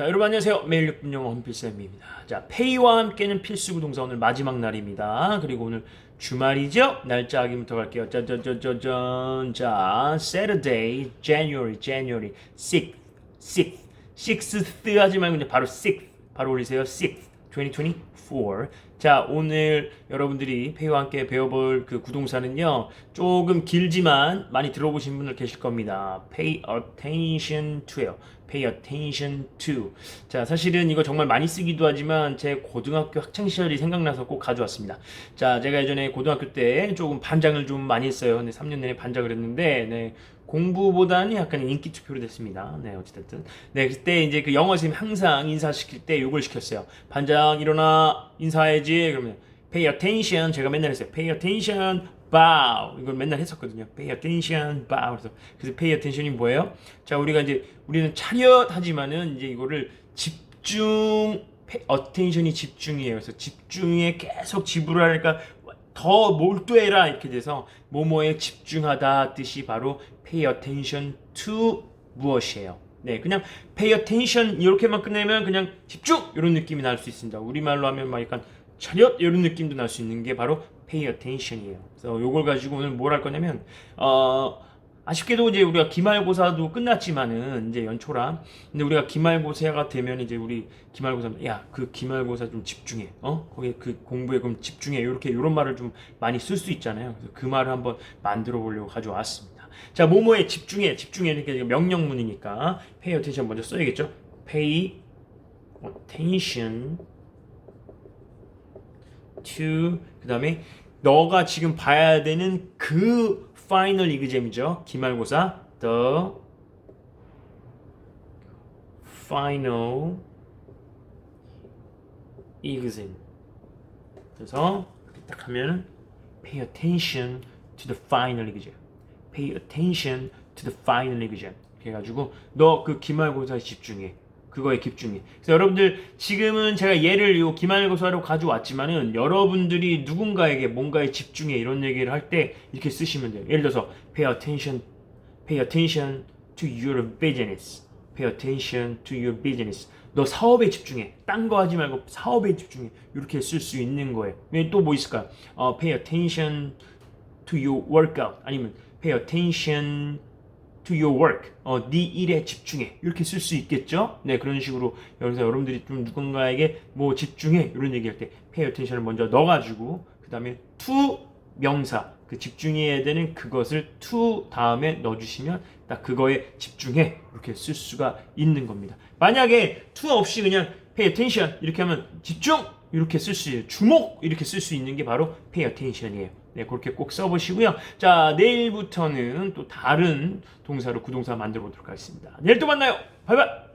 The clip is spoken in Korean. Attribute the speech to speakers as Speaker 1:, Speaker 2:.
Speaker 1: 자, 여러분 안녕하세요. 매일 6분 영어 홈필쌤입니다. 자, 페이와 함께는 필수 구 동사 오늘 마지막 날입니다. 그리고 오늘 주말이죠? 날짜 확인부터 갈게요. 짜자자자잔. 자, Saturday, January, January 6th, 6th, 6th 하지 말고 그냥 바로 6th, 바로 올리세요. 6th, 2024. 자, 오늘 여러분들이 페이와 함께 배워볼 그 구동사는요, 조금 길지만 많이 들어보신 분들 계실 겁니다. Pay attention to요. Pay attention to. 자, 사실은 이거 정말 많이 쓰기도 하지만 제 고등학교 학창 시절이 생각나서 꼭 가져왔습니다. 자, 제가 예전에 고등학교 때 조금 반장을 좀 많이 했어요. 근데 3년 내내 반장을 했는데, 네. 공부보다는 약간 인기 투표로 됐습니다. 네, 어찌됐든. 네, 그때 이제 그 영어 선생님 항상 인사시킬 때 요걸 시켰어요. 반장 일어나 인사해야지. 그러면 pay attention 제가 맨날 했어요. pay attention bow 이걸 맨날 했었거든요. pay attention bow 그래서 그래서 pay attention이 뭐예요? 자, 우리가 이제 우리는 차렷 하지만은 이제 이거를 집중 attention이 집중이에요. 그래서 집중에 계속 지불을 하니까 더 몰두해라 이렇게 돼서 뭐뭐에 집중하다 뜻이 바로 pay attention to 무엇이에요. 네, 그냥 pay attention 이렇게만 끝내면 그냥 집중 이런 느낌이 날 수 있습니다. 우리말로 하면 막 약간 차렷 이런 느낌도 날 수 있는 게 바로 pay attention이에요. 그래서 요걸 가지고 오늘 뭘 할 거냐면 어 아쉽게도 이제 우리가 기말고사도 끝났지만은 이제 연초라. 근데 우리가 기말고사가 되면 이제 우리 기말고사 야 그 기말고사 좀 집중해. 어 거기 그 공부에 그럼 집중해. 이렇게 이런 말을 좀 많이 쓸 수 있잖아요. 그래서 그 말을 한번 만들어 보려고 가져왔습니다. 자 뭐뭐에 집중해 집중해 이렇게 명령문이니까 pay attention 먼저 써야겠죠. pay attention to 그 다음에 너가 지금 봐야 되는 그 파이널 이그잼이죠. 기말고사 the final exam. 그래서 이렇게 딱 하면 pay attention to the final exam. pay attention to the final exam. 이렇게 해가지고 너 그 기말고사에 집중해. 그거에 집중해. 그래서 여러분들 지금은 제가 예를 요 기말 고사로 가져왔지만은 여러분들이 누군가에게 뭔가에 집중해 이런 얘기를 할 때 이렇게 쓰시면 돼요. 예를 들어서 pay attention, pay attention to your business. pay attention to your business. 너 사업에 집중해. 딴 거 하지 말고 사업에 집중해. 이렇게 쓸 수 있는 거예요. 또 뭐 있을까? 어, pay attention to your workout. 아니면 pay attention to your work. 어, 네 일에 집중해. 이렇게 쓸 수 있겠죠? 네, 그런 식으로 여기서 여러분들이 좀 누군가에게 뭐 집중해. 이런 얘기할 때 pay attention을 먼저 넣어가지고 그 다음에 to 명사. 그 집중해야 되는 그것을 to 다음에 넣어주시면 딱 그거에 집중해. 이렇게 쓸 수가 있는 겁니다. 만약에 to 없이 그냥 pay attention 이렇게 하면 집중! 이렇게 쓸 수. 주목! 이렇게 쓸 수 있는 게 바로 pay attention이에요. 네, 그렇게 꼭 써보시고요. 자, 내일부터는 또 다른 동사로 구동사 만들어 보도록 하겠습니다. 내일 또 만나요. 바이바이!